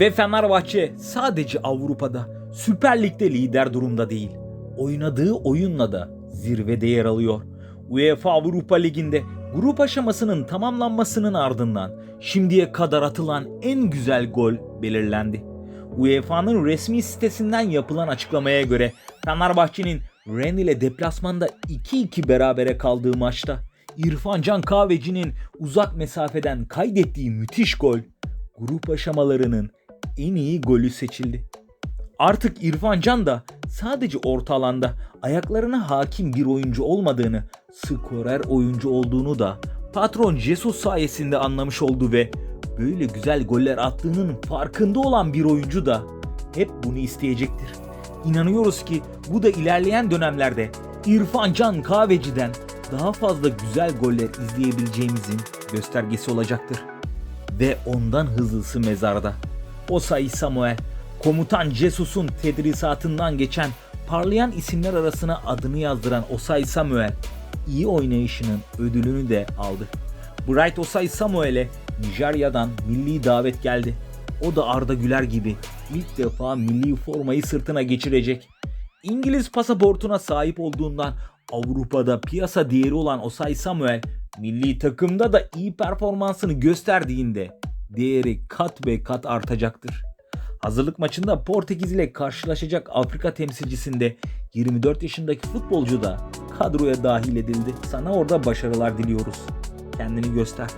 Ve Fenerbahçe sadece Avrupa'da Süper Lig'de lider durumda değil. Oynadığı oyunla da zirvede yer alıyor. UEFA Avrupa Ligi'nde grup aşamasının tamamlanmasının ardından şimdiye kadar atılan en güzel gol belirlendi. UEFA'nın resmi sitesinden yapılan açıklamaya göre Fenerbahçe'nin Ren ile deplasmanda 2-2 berabere kaldığı maçta İrfan Can Kahveci'nin uzak mesafeden kaydettiği müthiş gol grup aşamalarının en iyi golü seçildi. Artık İrfan Can da sadece orta alanda ayaklarına hakim bir oyuncu olmadığını, skorer oyuncu olduğunu da patron Jesus sayesinde anlamış oldu ve böyle güzel goller attığının farkında olan bir oyuncu da hep bunu isteyecektir. İnanıyoruz ki bu da ilerleyen dönemlerde İrfan Can Kahveci'den daha fazla güzel goller izleyebileceğimizin göstergesi olacaktır. Ve ondan hızlısı mezarda. Osayi Samuel, komutan Jesus'un tedrisatından geçen parlayan isimler arasına adını yazdıran Osayi Samuel, iyi oynayışının ödülünü de aldı. Bright Osayi Samuel'e Nijerya'dan milli davet geldi. O da Arda Güler gibi ilk defa milli formayı sırtına geçirecek. İngiliz pasaportuna sahip olduğundan Avrupa'da piyasa değeri olan Osay Samuel milli takımda da iyi performansını gösterdiğinde değeri kat ve kat artacaktır. Hazırlık maçında Portekiz ile karşılaşacak Afrika temsilcisinde 24 yaşındaki futbolcu da kadroya dahil edildi. Sana orada başarılar diliyoruz. Kendini göster.